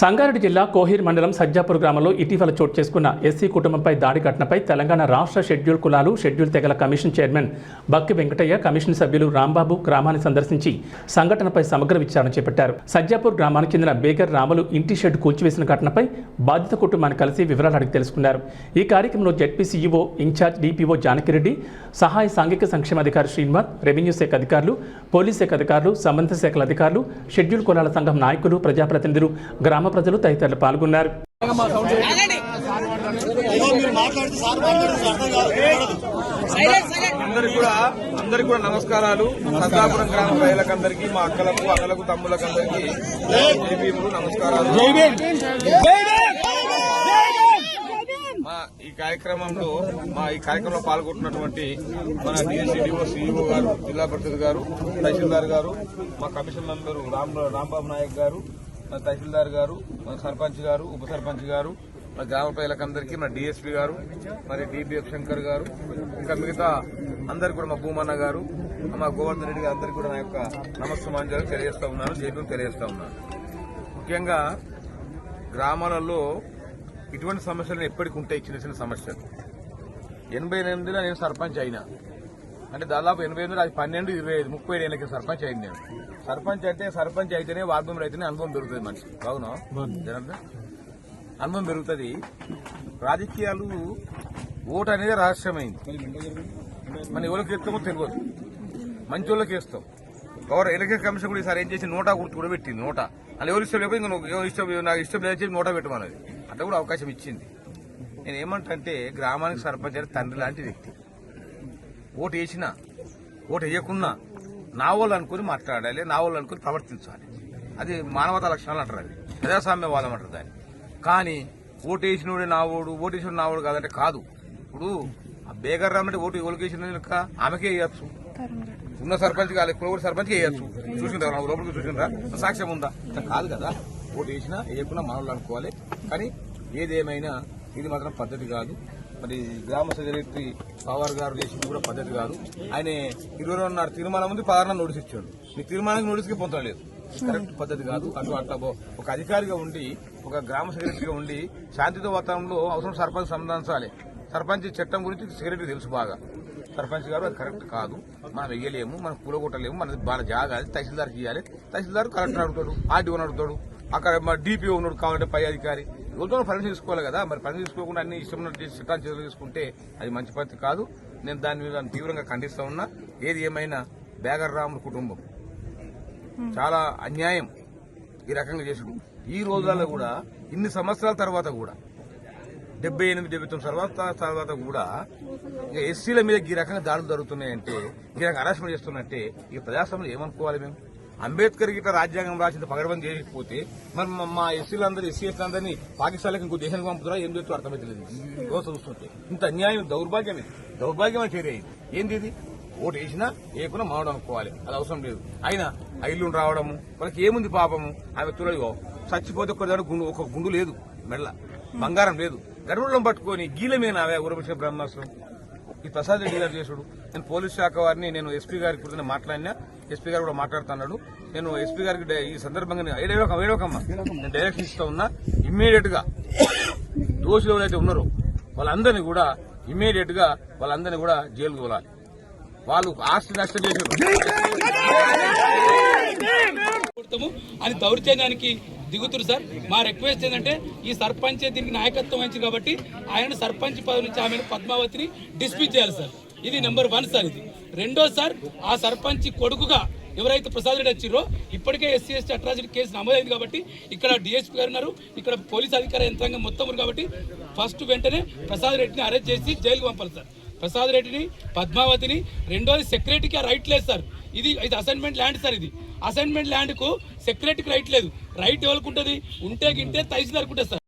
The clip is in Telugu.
సంగారెడ్డి జిల్లా కోహిర్ మండలం సజ్జాపూర్ గ్రామంలో ఇటీవల చోటు చేసుకున్న ఎస్సీ కుటుంబంపై దాడి ఘటనపై తెలంగాణ రాష్ట్ర షెడ్యూల్ కులాలు షెడ్యూల్ తెగల commission chairman Bakki Venkataiah commission సభ్యులు రాంబాబు గ్రామాన్ని సందర్శించి సంఘటనపై సమగ్ర విచారణ చేపట్టారు. సజ్జాపూర్ గ్రామానికి చెందిన బేగర్ రాములు ఇంటి షెడ్ కూల్చివేసిన ఘటనపై బాధిత కుటుంబాన్ని కలిసి వివరాలు అడిగి తెలుసుకున్నారు. ఈ కార్యక్రమంలో జెడ్పీసీఈఓ ఇన్ఛార్జ్ డిపిఓ జానకిరెడ్డి సహాయ సాంఘిక సంక్షేమాధికారి శ్రీనివాస్ రెవెన్యూ శాఖ అధికారులు పోలీస్ శాఖ అధికారులు సంబంధిత శాఖల అధికారులు షెడ్యూల్ కులాల సంఘం నాయకులు ప్రజాప్రతినిధులు గ్రామ ప్రజలు తదితరులు పాల్గొన్నారు. అందరికి కూడా అందరికి కూడా నమస్కారాలు. సర్దాపురం గ్రామ ప్రజలకందరికీ మా అక్కలకు అక్కలకు తమ్ములకు అందరికీ నమస్కారాలు. మా ఈ కార్యక్రమంలో మా ఈ కార్యక్రమంలో పాల్గొంటున్నటువంటి మన డిఎస్సీడీఓ సీఈఓ గారు జిల్లా పరిషత్ గారు తహసీల్దార్ గారు మా కమిషన్ మెంబరు రామ్ రాంబాబు నాయక్ గారు మన తహసీల్దార్ గారు మన సర్పంచ్ గారు ఉప సర్పంచ్ గారు మన గ్రామ ప్రజలకందరికీ మన డిఎస్పీ గారు మరి డిబిఎఫ్ శంకర్ గారు ఇంకా మిగతా అందరికి కూడా మా భూమన్న గారు మా గోవర్ధన్ రెడ్డి గారు అందరికీ కూడా నా యొక్క నమస్సమాంజలు తెలియజేస్తా ఉన్నాను జేపీ తెలియజేస్తా ఉన్నాను. ముఖ్యంగా గ్రామాలలో ఇటువంటి సమస్యలు ఎప్పటికి ఉంటాయి చిన్న చిన్న సమస్యలు. ఎనభై ఎనిమిదిలో నేను సర్పంచ్ అయినా. అంటే దాదాపు ఎనభై ఎనిమిది అది పన్నెండు ఇరవై ఐదు ముప్పై ఏడు ఏళ్ళకి సర్పంచ్ అయింది నేను. సర్పంచ్ అంటే సర్పంచ్ అయితేనే మెంబర్ అయితేనే అనుభవం పెరుగుతుంది మనిషి బాగునా జనంతా అనుభవం పెరుగుతుంది రాజకీయాలు ఓటు అనేది రహస్యమైంది. మన ఎవరికి ఎత్తామో తెలియదు. మంచి వాళ్ళకి వేస్తాం గౌరవ ఎలక్షన్ కమిషన్ కూడా ఈసారి ఏం చేసి నోటా గుర్తు కూడా పెట్టింది నోటా. అది ఎవరు ఇష్టం లేకపోతే ఇంకా ఇష్టం నాకు ఇష్టం లేదు చెప్పి నోటా పెట్టమన్నది. అట్లా కూడా అవకాశం ఇచ్చింది. నేను ఏమంటే గ్రామానికి సర్పంచ్ అంటే తండ్రి లాంటి వ్యక్తి. ఓటు వేసినా ఓటు వేయకున్నా నా వాళ్ళు అనుకుని మాట్లాడాలి నా వాళ్ళు అనుకుని ప్రవర్తించాలి. అది మానవతా లక్షణాలు అంటారు అది. ప్రజాస్వామ్యవాదం అంటారు దాన్ని. కానీ ఓటు వేసినోడే నా ఓడు ఓటు వేసిన నా కాదంటే కాదు. ఇప్పుడు ఆ బేగర్ రామంటే ఓటు ఎవరికేసిన ఆమెకే వేయచ్చు. ఉన్న సర్పంచ్ కాదు ఇప్పుడు కూడా సర్పంచ్ వేయచ్చు. చూసిందా లోపలికి చూసిందా సాక్ష్యం ఉందా? ఇట్లా కాదు కదా. ఓటు వేసినా వేయకుండా మనల్ని అనుకోవాలి. కానీ ఏదేమైనా ఇది మాత్రం పద్ధతి కాదు. మరి గ్రామ సెక్రటరీ పవర్ గారు చేసింది కూడా పద్ధతి కాదు. ఆయన ఇరవై రెండున్నర తీర్మానం ఉంది పదహారు నోటీస్ ఇచ్చాడు. మీ తీర్మానానికి నోటీస్కి పొందలేదు కరెక్ట్ పద్ధతి కాదు. అటు అట్లా ఒక అధికారిగా ఉండి ఒక గ్రామ సెక్రటరీగా ఉండి శాంతితో వాతావరణంలో అవసరం సర్పంచ్ సంబంధించాలి. సర్పంచ్ చట్టం గురించి సెక్రటరీ తెలుసు బాగా. సర్పంచ్ గారు అది కరెక్ట్ కాదు. మనం వెయ్యలేము మనం కూలగొట్టలేము మన బాగా జాగా అది తహసీల్దార్కి ఇవ్వాలి తహసీల్దార్ కలెక్టర్ అడుగుతాడు ఆర్డీఓని అడుగుతాడు. అక్కడ మా డీపీ ఉన్నాడు కావాలంటే పై అధికారి. ఎవరితో పని తీసుకోవాలి కదా మరి పని తీసుకోకుండా అన్ని ఇష్టం ఉన్నట్టు చట్టాలు చర్యలు తీసుకుంటే అది మంచి పద్ధతి కాదు. నేను దాని మీద తీవ్రంగా ఖండిస్తా ఉన్నా. ఏది ఏమైనా బేగర్ రాముడు కుటుంబం. చాలా అన్యాయం ఈ రకంగా చేసాడు ఈ రోజులలో కూడా ఇన్ని సంవత్సరాల తర్వాత కూడా డెబ్బై ఎనిమిది డెబ్బై తొమ్మిది తర్వాత తర్వాత కూడా ఇక ఎస్సీల మీద ఈ రకంగా దాడులు జరుగుతున్నాయంటే ఈ రకంగా హరాస్మెంట్ చేస్తున్నట్టే ఈ ప్రజాస్వామ్యం ఏమనుకోవాలి మేము? అంబేద్కర్ గిట్ల రాజ్యాంగం రాసింది పగడబంది చేయకపోతే మరి మా- మా ఎస్సీలందరూ ఎస్సీ ఎస్లందరినీ పాకిస్తాన్లకు ఇంకో దేశానికి పంపుతారా ఏం చేస్తూ అర్థమైతలేదు దోశ చూస్తుంటే. ఇంత అన్యాయం దౌర్భాగ్యం ఇది దౌర్భాగ్యం అని చర్య ఏంది ఇది? ఓటు వేసినా వేయకుండా మావడం అనుకోవాలి. అది అవసరం లేదు. అయినా ఐళ్ళు రావడము వాళ్ళకి ఏముంది పాపము? ఆమె తులడిగో చచ్చిపోతే ఒక్క గుండు ఒక గుండు లేదు మెడల. బంగారం లేదు. గర్భంలో పట్టుకొని గీల మీద అవే ఉరమించిన బ్రహ్మాస్త్రం. ఈ ప్రసాద్ రెడ్డి గారు చేసుడు. నేను పోలీస్ శాఖ వారిని నేను ఎస్పీ గారికి కూడా మాట్లాడినా ఎస్పీ గారు కూడా మాట్లాడుతున్నాడు. నేను ఎస్పీ గారికి ఈ సందర్భంగా నేను ఏడవకమ్మ నేను డైరెక్షన్ ఇస్తా ఉన్నా ఇమ్మీడియట్గా దోషులు ఎవరైతే ఉన్నారో వాళ్ళందరినీ కూడా ఇమ్మీడియట్గా వాళ్ళందరినీ కూడా జైలుకు పోలాలి వాళ్ళు ఆస్తి నష్టం చేశారు. కొడతాము అని దౌర్జన్యానికి దిగుతురు సార్. మా రిక్వెస్ట్ ఏంటంటే ఈ సర్పంచ్ దీనికి నాయకత్వం వహించింది కాబట్టి ఆయన సర్పంచ్ పదవి నుంచి ఆమెను పద్మావతిని డిస్మిస్ చేయాలి సార్. ఇది నెంబర్ వన్ సార్ ఇది. రెండో సార్ ఆ సర్పంచ్ కొడుకుగా ఎవరైతే ప్రసాద్ రెడ్డి వచ్చిరో ఇప్పటికే ఎస్సీ ఎస్టీ అట్రాసిటీ కేసు నమోదైంది కాబట్టి ఇక్కడ డిఎస్పీ గారు ఉన్నారు. ఇక్కడ పోలీస్ అధికార యంత్రాంగం మొత్తం ఉన్నారు కాబట్టి ఫస్ట్ వెంటనే ప్రసాద్ రెడ్డిని అరెస్ట్ చేసి జైలుకు పంపాలి సార్. ప్రసాద్ రెడ్డిని పద్మావతిని రెండోది సెక్రటరీకి ఆ రైట్ లేదు సార్. ఇది ఇది అసైన్మెంట్ ల్యాండ్ సార్ ఇది. అసైన్మెంట్ ల్యాండ్కు సెక్రటరీకి రైట్ లేదు. రైట్ ఎవరికి ఉంటుంది? ఉంటే గింటే తహసీల్దార్కి ఉంటుంది సార్.